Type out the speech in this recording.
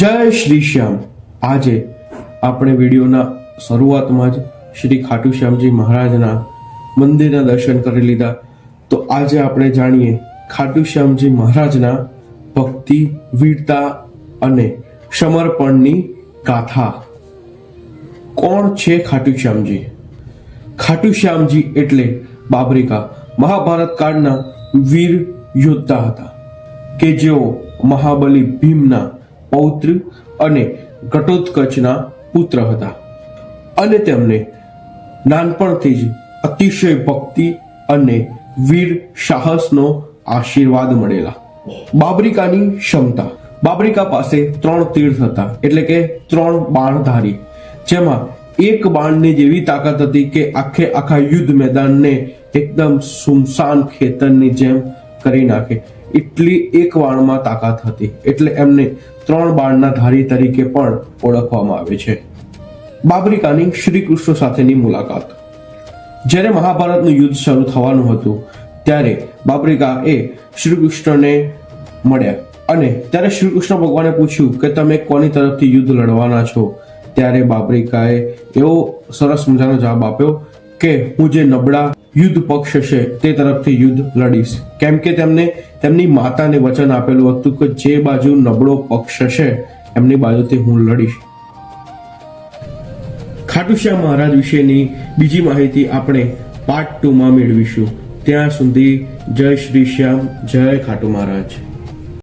જય શ્રી શ્યામ. આજે આપણે વિડીયોના શરૂઆતમાં જ શ્રી ખાટુ શ્યામજી મહારાજના મંદિરના દર્શન કરી લીધા. તો આજે આપણે જાણીએ ખાટુ શ્યામજી મહારાજના ભક્તિ, વીરતા અને સમર્પણની ગાથા. કોણ છે ખાટુ શ્યામજી? ખાટુ શ્યામજી એટલે બાબરિકા. મહાભારત કાળના વીર યોદ્ધા હતા કે જેઓ મહાબલી ભીમના પૌત્ર અને ઘટોત્કચના પુત્ર હતા. અને તેમને નાનપણથી જ અતિશય ભક્તિ અને વીર સાહસનો આશીર્વાદ મળેલા. બાબરિકાની ક્ષમતા. બાબરિકા પાસે ત્રણ તીર્થ હતા, એટલે કે ત્રણ બાણધારી, જેમાં એક બાણની જેવી તાકાત હતી કે આખે આખા યુદ્ધ મેદાનને એકદમ સુમસાન ખેતરની જેમ કરી નાખે. એટલી એક બાણમાં તાકાત હતી. એટલે એમને ત્રણ બાણના ધારી તરીકે પણ ઓળખવામાં આવે છે. બાબરિકાની શ્રી કૃષ્ણ સાથેની મુલાકાત. જ્યારે મહાભારતનું યુદ્ધ શરૂ થવાનું હતું, ત્યારે બાબરિકા એ શ્રી કૃષ્ણને મળ્યા. અને ત્યારે શ્રી કૃષ્ણ ભગવાને પૂછ્યું કે તમે કોની તરફથી યુદ્ધ લડવાના છો? ત્યારે બાબરિકાએ એવો સરસ મજાનો જવાબ આપ્યો કે હું જે નબળા યુદ્ધ પક્ષ છે, તે તરફથી યુદ્ધ લડીશ. કેમ કે તેમને, તેમની માતાને વચન આપેલું હતું કે જે બાજુ નબળો પક્ષ છે, એમની બાજુથી હું લડીશ. ખાટુ શ્યામ મહારાજ વિશેની બીજી માહિતી આપણે પાર્ટ ટુમાં મેળવીશું. ત્યાં સુધી જય શ્રી શ્યામ, જય ખાટુ મહારાજ.